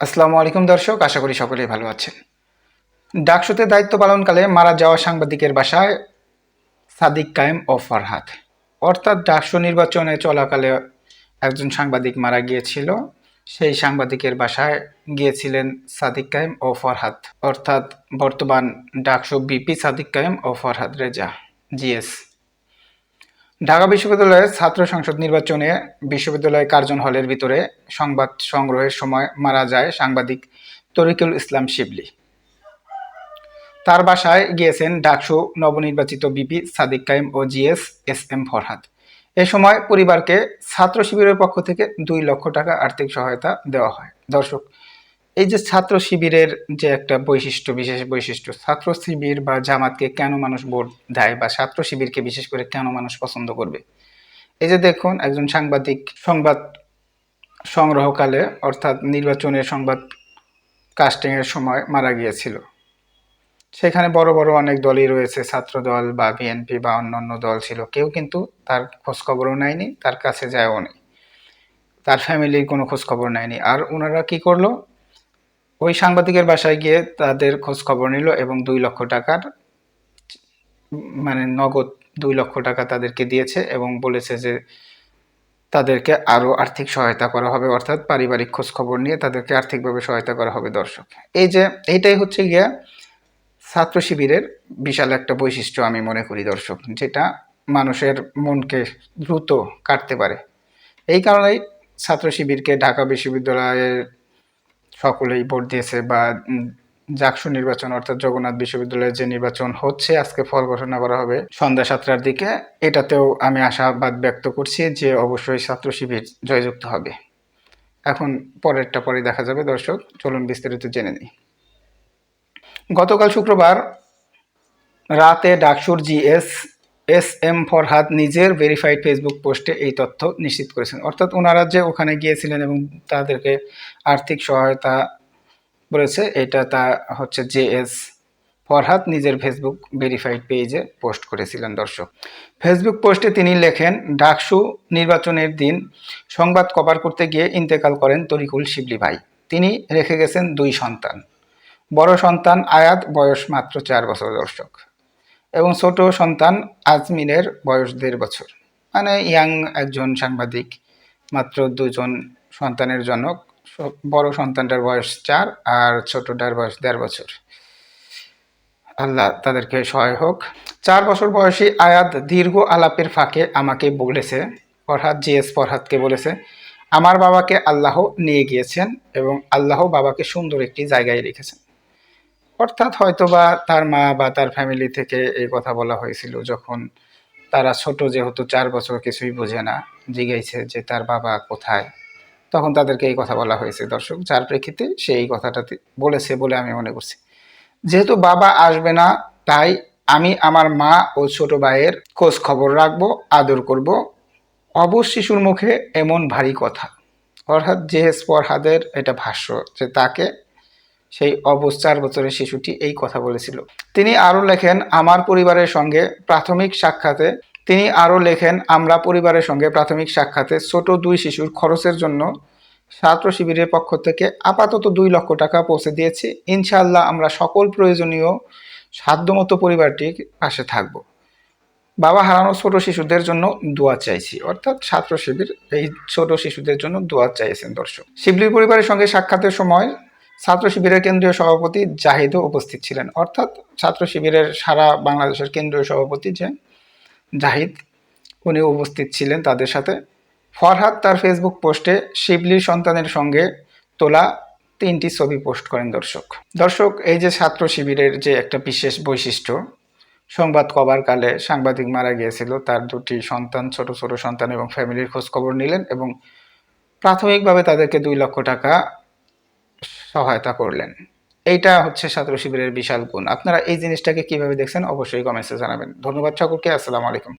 আসসালামু আলাইকুম দর্শক, আশা করি সকলেই ভালো আছেন। ডাকসুতে দায়িত্ব পালনকালে মারা যাওয়া সাংবাদিকের বাসায় সাদিক কায়েম ও ফরহাদ। অর্থাৎ ডাকসু নির্বাচনে চলাকালে একজন সাংবাদিক মারা গিয়েছিল, সেই সাংবাদিকের বাসায় গিয়েছিলেন সাদিক কায়েম ও ফরহাদ। অর্থাৎ বর্তমান ডাকসু বিপি সাদিক কায়েম ও ফরহাদ রেজা, জিএস। ঢাকা বিশ্ববিদ্যালয়ের ছাত্র সংসদ নির্বাচনে বিশ্ববিদ্যালয় কার্জন হলের ভিতরে সংবাদ সংগ্রহের সময় মারা যায় সাংবাদিক তরিকুল ইসলাম শিবলি। তার বাসায় গিয়েছেন ডাকসু নবনির্বাচিত বিপি সাদিক কাইম ও জিএস এস এম ফরহাদ। এ সময় পরিবারকে ছাত্র শিবিরের পক্ষ থেকে দুই লক্ষ টাকা আর্থিক সহায়তা দেওয়া হয়। দর্শক এই যে ছাত্র শিবিরের যে একটা বৈশিষ্ট্য, বিশেষ বৈশিষ্ট্য, ছাত্র শিবির বা জামাতকে কেন মানুষ ভোট দেয় বা ছাত্র শিবিরকে বিশেষ করে কেন মানুষ পছন্দ করবে? এই যে দেখুন, একজন সাংবাদিক সংবাদ সংগ্রহকালে, অর্থাৎ নির্বাচনের সংবাদ কাস্টিংয়ের সময় মারা গিয়েছিল। সেখানে বড় বড় অনেক দলই রয়েছে ছাত্র দল বা বিএনপি বা অন্যান্য দল ছিল। কেউ কিন্তু তার খোঁজখবরও নেয়নি, তার কাছে যায়ও নি তার ফ্যামিলির কোনো খোঁজখবর নেয়নি। আর ওনারা কি করল? ওই সাংবাদিকের বাসায় গিয়ে তাদের খোঁজ খবর নিল এবং দুই লক্ষ টাকার মানে নগদ দুই লক্ষ টাকা তাদেরকে দিয়েছে এবং বলেছে যে তাদেরকে আরও আর্থিক সহায়তা করা হবে, অর্থাৎ পারিবারিক খোঁজ খবর নিয়ে তাদেরকে আর্থিকভাবে সহায়তা করা হবে দর্শক। এই যে, এইটাই হচ্ছে গিয়া ছাত্র শিবিরের বিশাল একটা বৈশিষ্ট্য আমি মনে করি দর্শক, যেটা মানুষের মনকে দ্রুত কাটতে পারে। এই কারণেই ছাত্র শিবিরকে ঢাকা বিশ্ববিদ্যালয়ের সকলেই ভোট দিয়েছে বা জাকসু নির্বাচন অর্থাৎ জগন্নাথ বিশ্ববিদ্যালয়ের যে নির্বাচন হচ্ছে, আজকে ফল ঘোষণা করা হবে সন্ধ্যা সাতটার দিকে। এটাতেও আমি আশাবাদ ব্যক্ত করছি যে অবশ্যই ছাত্র শিবির জয়যুক্ত হবে। এখন পরেরটা পরে দেখা যাবে দর্শক, চলুন বিস্তারিত জেনে নিই। গতকাল শুক্রবার রাতে ডাকসুর জিএস এস এম ফরহাদ নিজের ভেরিফাইড ফেসবুক পোস্টে এই তথ্য নিশ্চিত করেছেন। অর্থাৎ ওনারা যে ওখানে গিয়েছিলেন এবং তাদেরকে আর্থিক সহায়তা বলেছে, এটা তা হচ্ছে জে এস ফরহাদ নিজের ফেসবুক ভেরিফাইড পেজে পোস্ট করেছিলেন দর্শক। ফেসবুক পোস্টে তিনি লেখেন, ডাকসু নির্বাচনের দিন সংবাদ কভার করতে গিয়ে ইন্তেকাল করেন তরিকুল শিবলি ভাই। তিনি রেখে গেছেন দুই সন্তান। বড় সন্তান আয়াত, বয়স মাত্র চার বছর দর্শক। এবং ছোট সন্তান আজমিনের বয়স দেড় বছর। মানে ইয়াং একজন সাংবাদিক, মাত্র দুজন সন্তানের জনক। বড় সন্তানটার বয়স চার আর ছোটটার বয়স দেড় বছর। আল্লাহ তাদেরকে সহায় হোক। চার বছর বয়সী আয়াত দীর্ঘ আলাপের ফাঁকে আমাকে বলেছে, ফরহাদ, জিএস ফরহাদকে বলেছে, আমার বাবাকে আল্লাহ নিয়ে গিয়েছেন এবং আল্লাহ বাবাকে সুন্দর একটি জায়গায় রেখেছেন। অর্থাৎ হয়তোবা তার মা বা তার ফ্যামিলি থেকে এই কথা বলা হয়েছিল যখন তারা ছোট যেহেতু চার বছর কিছুই বোঝে না জিজ্ঞাইছে যে তার বাবা কোথায়? তখন তাদেরকে এই কথা বলা হয়েছে। দর্শক, যার প্রেক্ষিতে সে এই কথাটা বলেছে বলে আমি মনে করছি। যেহেতু বাবা আসবে না, তাই আমি আমার মা ও ছোট ভাইয়ের খোঁজ খবর রাখব, আদর করব। অবশ শিশুর মুখে এমন ভারী কথা। অর্থাৎ জেহেস ফরহাদের এটা ভাষ্য যে তাকে সেই অবশ চার বছরের শিশুটি এই কথা বলেছিল। তিনি আরও লেখেন, আমার পরিবারের সঙ্গে প্রাথমিক সাক্ষাতে তিনি আরও লেখেন, আমরা পরিবারের সঙ্গে প্রাথমিক সাক্ষাতে ছোট দুই শিশুর খরচের জন্য ছাত্র শিবিরের পক্ষ থেকে আপাতত দুই লক্ষ টাকা পৌঁছে দিয়েছি। ইনশাআল্লাহ আমরা সকল প্রয়োজনীয় সাধ্যমতো পরিবারটির পাশে থাকব। বাবা হারানো ছোট শিশুদের জন্য দোয়া চাইছি। অর্থাৎ ছাত্র শিবির এই ছোট শিশুদের জন্য দোয়া চাইছেন দর্শক। শিবলির পরিবারের সঙ্গে সাক্ষাতের সময় ছাত্র শিবিরের কেন্দ্রীয় সভাপতি জাহিদও উপস্থিত ছিলেন। অর্থাৎ ছাত্র শিবিরের সারা বাংলাদেশের কেন্দ্রীয় সভাপতি যে জাহিদ উনি উপস্থিত ছিলেন তাদের সাথে। ফরহাদ তার ফেসবুক পোস্টে শিবলির সন্তানের সঙ্গে তোলা তিনটি ছবি পোস্ট করেন দর্শক। দর্শক, এই যে ছাত্র শিবিরের যে একটা বিশেষ বৈশিষ্ট্য, সংবাদ কবার কালে সাংবাদিক মারা গিয়েছিল, তার দুটি সন্তান, ছোট ছোট সন্তান এবং ফ্যামিলির খোঁজ খবর নিলেন এবং প্রাথমিকভাবে তাদেরকে দুই লক্ষ টাকা সহায়তা করলেন। এইটা হচ্ছে ছাত্র শিবিরের বিশাল গুণ। আপনারা এই জিনিসটাকে কীভাবে দেখছেন অবশ্যই কমেন্টসে জানাবেন। ধন্যবাদ সকলকে, আসসালামু আলাইকুম।